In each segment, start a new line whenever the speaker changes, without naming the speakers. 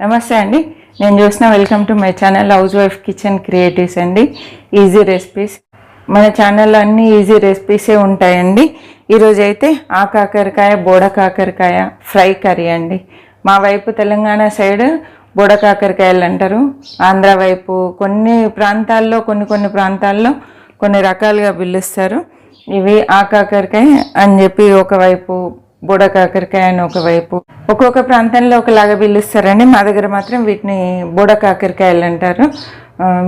నమస్తే అండి. నేను చూసిన welcome to my channel house wife kitchen creatives అండి. ఈజీ రెసిపీస్ మన ఛానల్లో అన్ని ఈజీ రెసిపీసే ఉంటాయండి. ఈరోజు అయితే ఆ కాకరకాయ బోడ కాకరకాయ ఫ్రై కర్రీ అండి. మా వైపు తెలంగాణ సైడ్ బోడ కాకరకాయలు అంటారు. ఆంధ్ర వైపు కొన్ని ప్రాంతాల్లో కొన్ని కొన్ని ప్రాంతాల్లో కొన్ని రకాలుగా పిలుస్తారు. ఇవి ఆ కాకరకాయ అని చెప్పి ఒకవైపు బుడ కాకరకాయ అని ఒకవైపు ఒక్కొక్క ప్రాంతంలో ఒకలాగా పిలుస్తారండి మా దగ్గర మాత్రం వీటిని బుడ కాకరకాయలు అంటారు.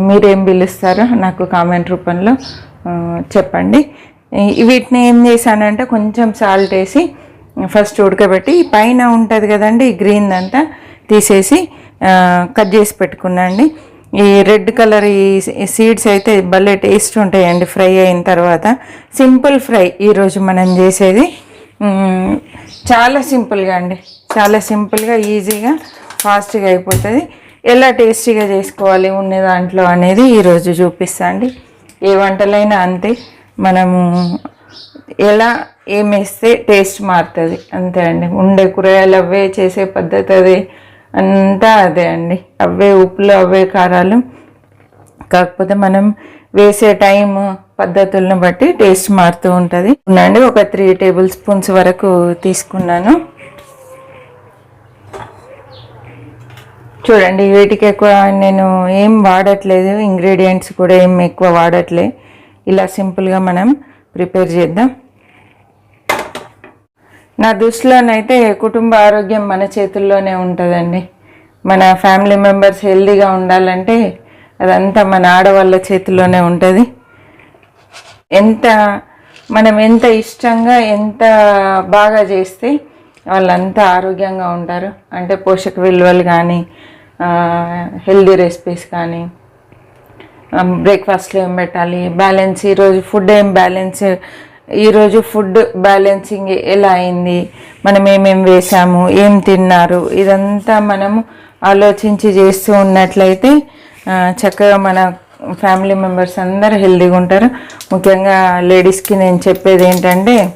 మీరేం పిలుస్తారో నాకు కామెంట్ రూపంలో చెప్పండి. వీటిని ఏం చేశానంటే కొంచెం సాల్ట్ వేసి ఫస్ట్ ఉడకబెట్టి పైన ఉంటుంది కదండి ఈ గ్రీన్ అంతా తీసేసి కట్ చేసి పెట్టుకున్నాండి ఈ రెడ్ కలర్ ఈ సీడ్స్ అయితే భలే టేస్ట్ ఉంటాయండి ఫ్రై అయిన తర్వాత. సింపుల్ ఫ్రై ఈరోజు మనం చేసేది. చాలా సింపుల్గా అండి. చాలా సింపుల్గా ఈజీగా ఫాస్ట్గా అయిపోతుంది. ఎలా టేస్టీగా చేసుకోవాలి ఉన్న దాంట్లో అనేది ఈరోజు చూపిస్తా అండి. ఏ వంటలైనా అంతే. మనము ఎలా ఏమేస్తే వేస్తే టేస్ట్ మారుతుంది. అంతే అండి. ఉండే కూరగాయలు అవే చేసే పద్ధతి అదే. అంతా అదే అండి. అవే ఉప్పులు అవే కారాలు. కాకపోతే మనం వేసే టైము పద్ధతులను బట్టి టేస్ట్ మారుతూ ఉంటుంది. ఉండండి ఒక త్రీ టేబుల్ స్పూన్స్ వరకు తీసుకున్నాను. చూడండి వీటికి ఎక్కువ నేను ఏం వాడట్లేదు ఇంగ్రీడియంట్స్ కూడా ఏం ఎక్కువ వాడట్లే. ఇలా సింపుల్గా మనం ప్రిపేర్ చేద్దాం. నా దృష్టిలోనైతే కుటుంబ ఆరోగ్యం మన చేతుల్లోనే ఉంటుందండి. మన ఫ్యామిలీ మెంబర్స్ హెల్దీగా ఉండాలంటే అదంతా మన ఆడవాళ్ళ చేతుల్లోనే ఉంటుంది. ఎంత మనం ఎంత ఇష్టంగా ఎంత బాగా చేస్తే వాళ్ళంతా ఆరోగ్యంగా ఉంటారు. అంటే పోషక విలువలు కానీ హెల్దీ రెసిపీస్ కానీ బ్రేక్ఫాస్ట్లో ఏం పెట్టాలి బ్యాలెన్స్ ఈరోజు ఫుడ్ ఏం బ్యాలెన్స్ ఈరోజు ఫుడ్ బ్యాలెన్సింగ్ ఎలా అయింది మనం ఏమేమి వేసాము ఏం తిన్నారు ఇదంతా మనము ఆలోచించి చేస్తూ ఉన్నట్లయితే చక్కగా మన ఫ్యామిలీ మెంబర్స్ అందరు హెల్దీగా ఉంటారు. ముఖ్యంగా లేడీస్కి నేను చెప్పేది ఏంటంటే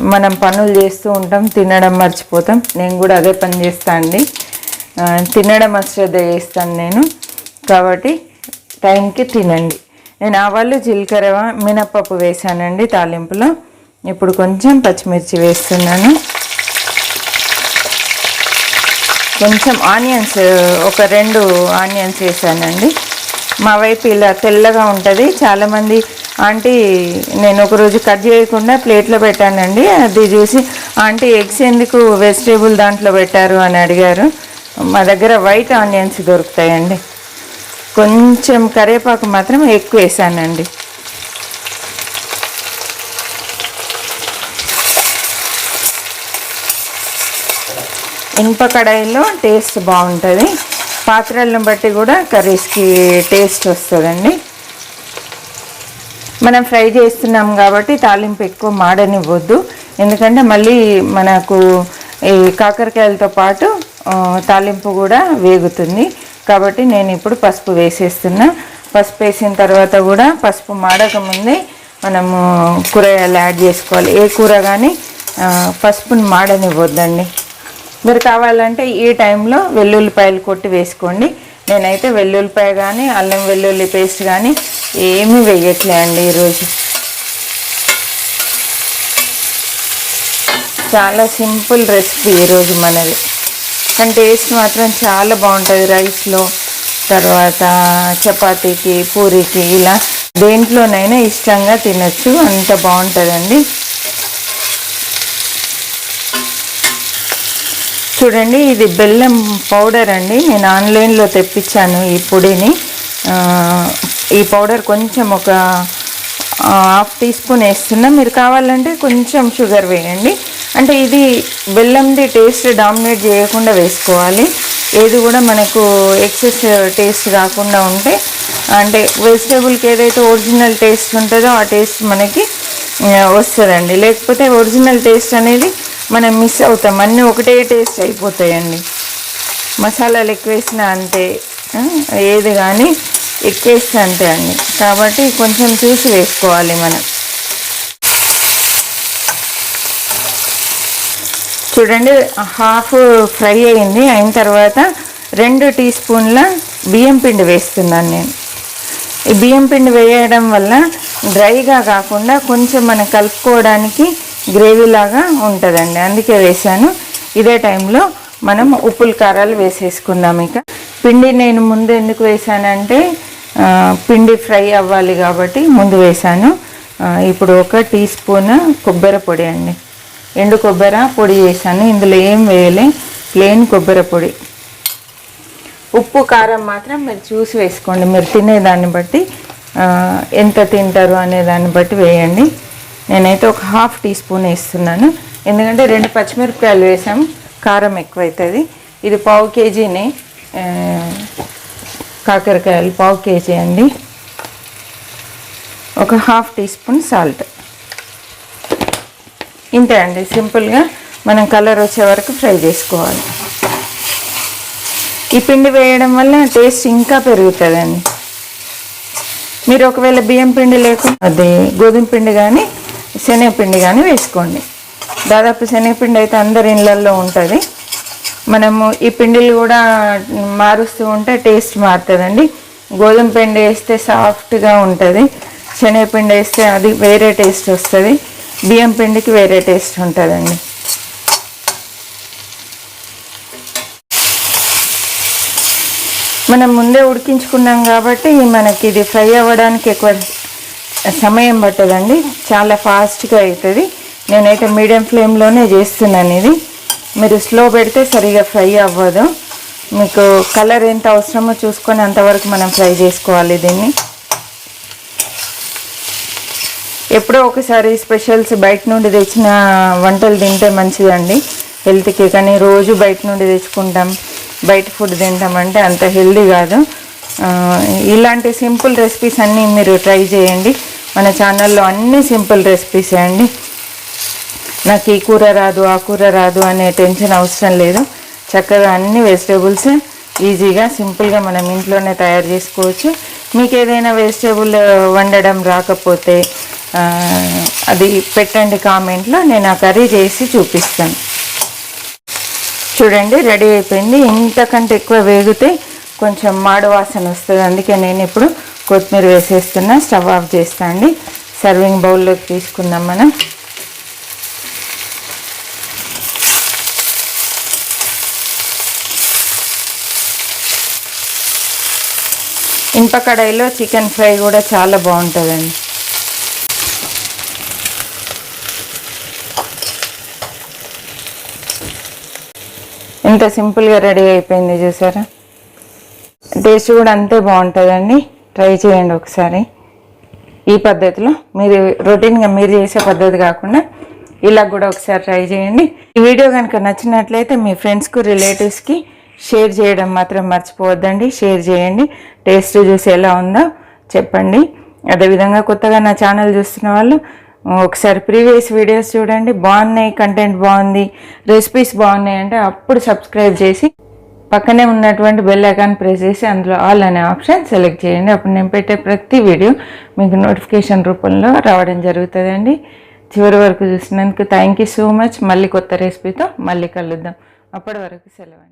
మనం పనులు చేస్తూ ఉంటాం తినడం మర్చిపోతాం. నేను కూడా అదే పని చేస్తా అండి. తినడం అశ్రద్ధ చేస్తాను నేను. కాబట్టి టైంకి తినండి. నేను ఆవాలు జీలకర్ర మినప్పప్పు వేసానండి తాలింపులో. ఇప్పుడు కొంచెం పచ్చిమిర్చి వేస్తున్నాను. కొంచెం ఆనియన్స్ ఒక రెండు ఆనియన్స్ వేసానండి మా వైపు ఇలా తెల్లగా ఉంటుంది. చాలామంది ఆంటీ నేను ఒకరోజు కట్ చేయకుండా ప్లేట్లో పెట్టానండి. అది చూసి ఆంటీ ఎగ్స్ ఎందుకు వెజిటేబుల్ దాంట్లో పెట్టారు? అని అడిగారు. మా దగ్గర వైట్ ఆనియన్స్ దొరుకుతాయండి. కొంచెం కరివేపాకు మాత్రం ఎక్కువ వేసానండి. ఇనుప కడాయిలో టేస్ట్ బాగుంటుంది. పాత్రలను బట్టి కూడా కర్రీస్కి టేస్ట్ వస్తుందండి. మనం ఫ్రై చేస్తున్నాం కాబట్టి తాలింపు ఎక్కువ మాడనివ్వద్దు. ఎందుకంటే మళ్ళీ మనకు ఈ కాకరకాయలతో పాటు తాలింపు కూడా వేగుతుంది. కాబట్టి నేను ఇప్పుడు పసుపు వేసేస్తున్నా. పసుపు వేసిన తర్వాత కూడా పసుపు మాడకముందే మనము కూరగాయలు యాడ్ చేసుకోవాలి. ఏ కూర కానీ పసుపుని మాడనివ్వద్దండి. మీరు కావాలంటే ఈ టైంలో వెల్లుల్లిపాయలు కొట్టి వేసుకోండి. నేనైతే వెల్లుల్లిపాయ కానీ అల్లం వెల్లుల్లి పేస్ట్ కానీ ఏమీ వేయట్లే అండి ఈరోజు. చాలా సింపుల్ రెసిపీ ఈరోజు మనది. కానీ టేస్ట్ మాత్రం చాలా బాగుంటుంది రైస్లో. తర్వాత చపాతీకి పూరికి ఇలా దేంట్లోనైనా ఇష్టంగా తినచ్చు అంత బాగుంటుందండి. చూడండి ఇది బెల్లం పౌడర్ అండి. నేను ఆన్లైన్లో తెప్పించాను ఈ పొడిని. ఈ పౌడర్ కొంచెం ఒక హాఫ్ టీ స్పూన్ వేస్తున్నా. మీరు కావాలంటే కొంచెం షుగర్ వేయండి. అంటే ఇది బెల్లంది టేస్ట్ డామినేట్ చేయకుండా వేసుకోవాలి. ఏది కూడా మనకు ఎక్సెస్ టేస్ట్ రాకుండా ఉంటే అంటే వెజిటేబుల్కి ఏదైతే ఒరిజినల్ టేస్ట్ ఉంటుందో ఆ టేస్ట్ మనకి వస్తుందండి. లేకపోతే ఒరిజినల్ టేస్ట్ అనేది మనం మిస్ అవుతాం. అన్నీ ఒకటే టేస్ట్ అయిపోతాయండి. మసాలాలు ఎక్కువేసినా అంతే. ఏది కానీ ఎక్కువేస్తే అంతే అండి. కాబట్టి కొంచెం చూసి వేసుకోవాలి మనం. చూడండి హాఫ్ ఫ్రై అయింది. అయిన తర్వాత రెండు టీ స్పూన్ల బియ్యం పిండి వేస్తున్నాను నేను. ఈ బియ్యం పిండి వేయడం వల్ల డ్రైగా కాకుండా కొంచెం మనం కలుపుకోవడానికి గ్రేవీ లాగా ఉంటుందండి. అందుకే వేసాను ఇదే టైంలో మనం ఉప్పుల కారాలు వేసేసుకుందాం ఇక. పిండి నేను ముందు ఎందుకు వేసానంటే పిండి ఫ్రై అవ్వాలి కాబట్టి ముందు వేసాను ఇప్పుడు ఒక టీ స్పూన్ కొబ్బరి పొడి అండి. ఎండు కొబ్బరి పొడి వేసాను ఇందులో ఏం వేయలే. ప్లెయిన్ కొబ్బరి పొడి. ఉప్పు కారం మాత్రం మీరు చూసి వేసుకోండి. మీరు తినేదాన్ని బట్టి ఎంత తింటారు అనే దాన్ని బట్టి వేయండి. నేనైతే ఒక హాఫ్ టీ స్పూన్ వేస్తున్నాను. ఎందుకంటే రెండు పచ్చిమిరపకాయలు వేసాం. కారం ఎక్కువ అవుతుంది ఇది పావు కేజీని కాకరకాయలు పావు కేజీ అండి. ఒక హాఫ్ టీ స్పూన్ సాల్ట్. ఇంతే అండి. సింపుల్గా మనం కలర్ వచ్చే వరకు ఫ్రై చేసుకోవాలి. ఈ పిండి వేయడం వల్ల టేస్ట్ ఇంకా పెరుగుతుందండి. మీరు ఒకవేళ బియ్యం పిండి లేకుండా అది గోధుమ పిండి కానీ శనగపిండి కానీ వేసుకోండి. దాదాపు శనగపిండి అయితే అందరి ఇళ్ళల్లో ఉంటుంది. మనము ఈ పిండిలు కూడా మారుస్తూ ఉంటే టేస్ట్ మారుతుందండి. గోధుమ పిండి వేస్తే సాఫ్ట్గా ఉంటుంది. శనగపిండి వేస్తే అది వేరే టేస్ట్ వస్తుంది. బియ్యం పిండికి వేరే టేస్ట్ ఉంటుందండి. మనం ముందే ఉడికించుకున్నాం కాబట్టి మనకి ఇది ఫ్రై అవ్వడానికి ఎక్కువ సమయం పట్టదండి. చాలా ఫాస్ట్గా అవుతుంది నేనైతే మీడియం ఫ్లేమ్లోనే చేస్తున్నాను ఇది. మీరు స్లో పెడితే సరిగా ఫ్రై అవ్వదు. మీకు కలర్ ఎంత అవసరమో చూసుకొని అంతవరకు మనం ఫ్రై చేసుకోవాలి దీన్ని. ఎప్పుడో ఒకసారి స్పెషల్స్ బయట నుండి తెచ్చిన వంటలు తింటే మంచిదండి. హెల్త్కి కానీ రోజు బయట నుండి తెచ్చుకుంటాం. బయట ఫుడ్ తింటామంటే అంత హెల్దీ కాదు. ఇలాంటి సింపుల్ రెసిపీస్ అన్నీ మీరు ట్రై చేయండి. మన ఛానల్లో అన్ని సింపుల్ రెసిపీస్ అండి. నాకు ఈ కూర రాదు ఆ కూర రాదు అనే టెన్షన్ అవసరం లేదు. చక్కగా అన్ని వెజిటేబుల్స్ ఈజీగా సింపుల్గా మనం ఇంట్లోనే తయారు చేసుకోవచ్చు. మీకు ఏదైనా వెజిటేబుల్ వండడం రాకపోతే అది పెట్టండి కామెంట్లో నేను ఆ కర్రీ చేసి చూపిస్తాను. చూడండి రెడీ అయిపోయింది. ఇంతకంటే ఎక్కువ వేగితే కొంచెం మాడు వాసన వస్తుంది. అందుకే నేను ఇప్పుడు కొత్తిమీర వేసేస్తున్నా స్టవ్ ఆఫ్ చేస్తా అండి సర్వింగ్ బౌల్లోకి తీసుకుందాం మనం. ఇనుప కడాయిలో చికెన్ ఫ్రై కూడా చాలా బాగుంటుందండి. ఎంత సింపుల్గా రెడీ అయిపోయింది చూసారా? టేస్ట్ కూడా అంతే బాగుంటుందండి. ట్రై చేయండి ఒకసారి. ఈ పద్ధతిలో మీరు రొటీన్గా మీరు చేసే పద్ధతి కాకుండా ఇలా కూడా ఒకసారి ట్రై చేయండి. ఈ వీడియో కనుక నచ్చినట్లయితే మీ ఫ్రెండ్స్కు రిలేటివ్స్కి షేర్ చేయడం మాత్రం మర్చిపోవద్దండి. షేర్ చేయండి. టేస్ట్ చూసి ఎలా ఉందో చెప్పండి. అదేవిధంగా కొత్తగా నా ఛానల్ చూస్తున్న వాళ్ళు ఒకసారి ప్రీవియస్ వీడియోస్ చూడండి. బాగున్నాయి కంటెంట్ బాగుంది రెసిపీస్ బాగున్నాయి అంటే అప్పుడు సబ్స్క్రైబ్ చేసి పక్కనే ఉన్నటువంటి బెల్ ఐకాన్ ప్రెస్ చేసి అందులో ఆల్ అనే ఆప్షన్ సెలెక్ట్ చేయండి. అప్పుడు నేను పెట్టే ప్రతి వీడియో మీకు నోటిఫికేషన్ రూపంలో రావడం జరుగుతుందండి. చివరి వరకు చూసినందుకు థ్యాంక్ యూ సో మచ్ మళ్ళీ కొత్త రెసిపీతో మళ్ళీ కలుద్దాం. అప్పటి వరకు సెలవు